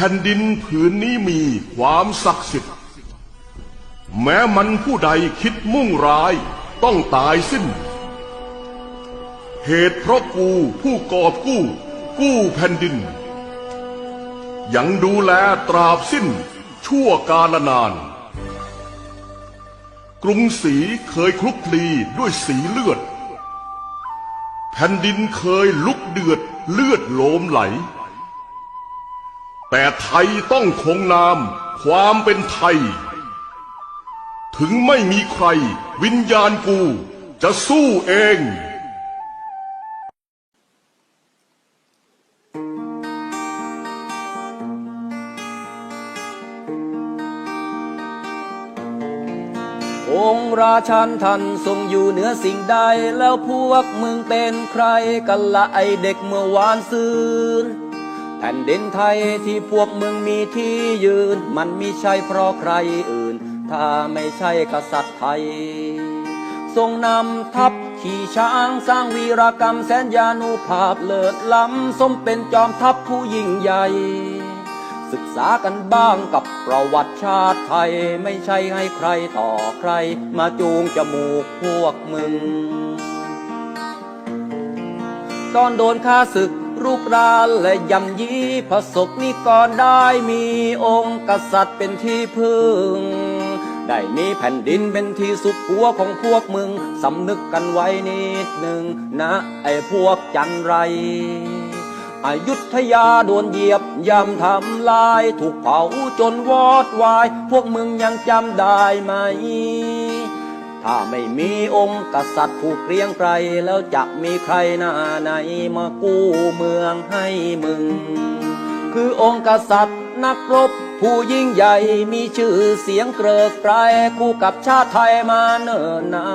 แผ่นดินผืนนี้มีความศักดิ์สิทธิ์ แม้มันผู้ใดคิดมุ่งร้ายต้องตายสิ้น เหตุเพราะกูผู้กอบกู้กู้แผ่นดิน ยังดูแลตราบสิ้นชั่วกาลนาน กรุงศรีเคยคลุกคลีด้วยสีเลือด แผ่นดินเคยลุกเดือดเลือดโลมไหล แต่ไทยต้องคงนาม ความเป็นไทย ถึงไม่มีใคร วิญญาณกู จะสู้เององค์ราชันท่านทรงอยู่เหนือสิ่งใด แล้วพวกมึงเป็นใครกันละไอเด็กเมื่อวานซืน แผ่นดินไทยที่พวกมึงมีที่ยืน มันมิใช่เพราะใครอื่น ถ้าไม่ใช่กษัตริย์ไทย ทรงนำทัพขี่ช้างสร้างวีรกรรมแสนยานุภาพเลิศล้ำสมเป็นจอมทัพผู้ยิ่งใหญ่ ศึกษากันบ้างกับประวัติชาติไทยไม่ใช่ให้ใครต่อใคร มาจูงจมูกพวกมึง ตอนโดนฆ่าศึก รุกรานและยำยีพระศกนิกรได้มีองค์กษัตริย์เป็นที่พึ่ง ได้มีแผ่นดินเป็นที่สุขหัวของพวกมึง สำนึกกันไว้นิดหนึ่งนะ ไอ้พวกจันไรอยุธยาโดนเหยียบย่ำทำลาย ถูกเผาจนวอดวาย พวกมึงยังจำได้ไหม ถ้าไม่มีองค์กษัตริย์ผู้เกรียงไกรแล้วจะมีใครหน้าไหนมากู้เมืองให้มึง คือองค์กษัตริย์นักรบผู้ยิ่งใหญ่มีชื่อเสียงเกริกไกรคู่กับชาติไทยมาเนิ่นนา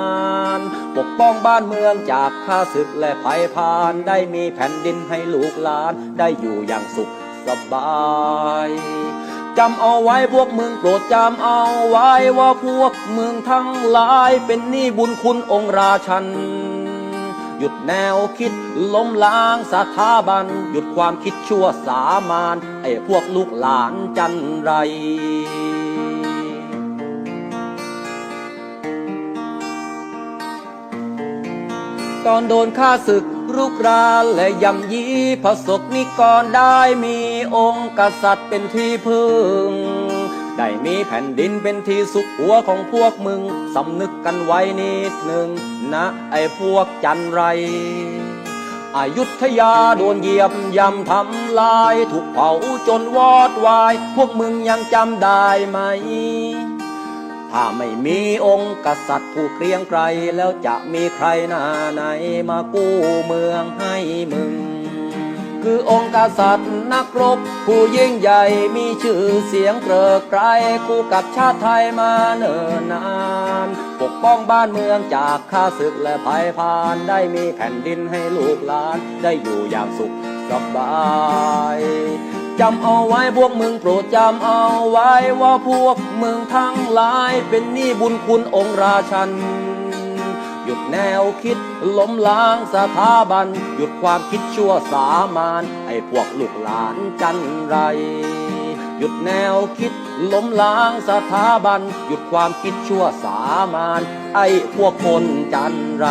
น ปกป้องบ้านเมืองจากข้าศึกและภัยพาน ได้มีแผ่นดินให้ลูกหลานได้อยู่อย่างสุขสบาย จำเอาไว้พวกมึงโปรดจำเอาไว้ว่าพวกมึงทั้งหลายเป็นหนี้บุญคุณองค์ราชัน หยุดแนวคิดล้มล้างสถาบัน หยุดความคิดชั่วสามานไอ้พวกลูกหลานจันไรตอนโดนฆ่าศึก รุกรานและยำยีพระศกนิกรได้มีองค์กษัตริย์เป็นที่พึ่ง ได้มีแผ่นดินเป็นที่สุขหัวของพวกมึง สำนึกกันไว้นิดหนึ่งนะ ไอ้พวกจันไรอายุทยาโดนเหยียบย่ำทำลาย ถูกเผาจนวอดวาย พวกมึงยังจำได้ไหม ถ้าไม่มีองค์กษัตริย์ผู้เกรียงไกรแล้วจะมีใครหน้าไหนมากู้เมืองให้มึง คือองค์กษัตริย์นักรบ ผู้ยิ่งใหญ่มีชื่อเสียงเกริกไกรคู่กับชาติไทยมาเนิ่นนาน ปกป้องบ้านเมืองจากข้าศึกและภัยพานได้มีแผ่นดินให้ลูกหลานได้อยู่อย่างสุขสบาย จำเอาไว้พวกมึงโปรดจำเอาไว้ว่าพวกมึงทั้งหลายเป็นหนี้บุญคุณองค์ราชัน หยุดแนวคิดล้มล้างสถาบัน หยุดความคิดชั่วสามานไอ้พวกลูกหลานจันไร หยุดแนวคิดล้มล้างสถาบัน หยุดความคิดชั่วสามานไอ้พวกคนจันไร